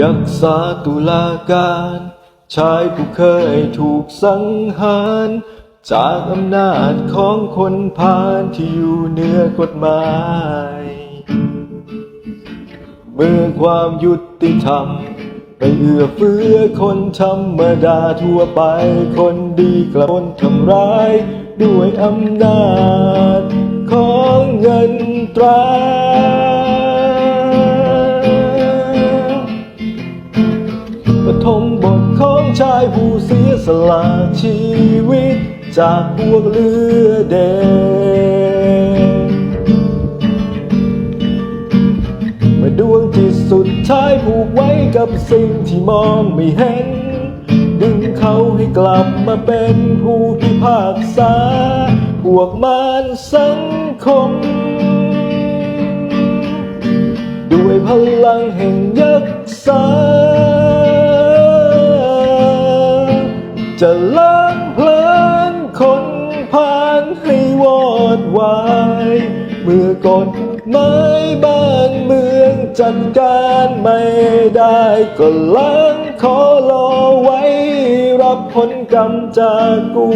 ยักษาตุลาการ ชายผู้เคยถูกสังหาร จากอำนาจของคนพาลที่อยู่เหนือกฎหมาย เมื่อความยุติธรรมไปเอื้อเฟื้อคนธรรมดาทั่วไปคนดีกลับโดนทำร้าย ด้วยอำนาจของเงินตรา ปฐมบทของชายผู้เสียสละชีวิต จากพวกเรือแดงเมื่อดวงจิตสุดท้ายผูกไว้กับสิ่งที่มองไม่เห็น ดึงเขาให้กลับมาเป็นผู้พิพากษา พวกมารสังคม ด้วยพลังแห่งยักษ จะล้างเพลินคนผ่านให้วอดวาย เมื่อกฎหมายบ้านเมืองจัดการไม่ได้ก็ล้างขอรอไว้ รับผลกรรมจากกู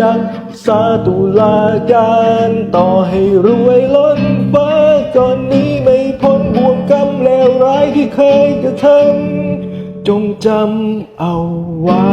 ยักษาตุลาการต่อให้รวยล้นฟ้าก่อนนี้ไม่พ้นบ่วงกรรมเลวร้ายที่เคยกระทำ จงจำเอาไว้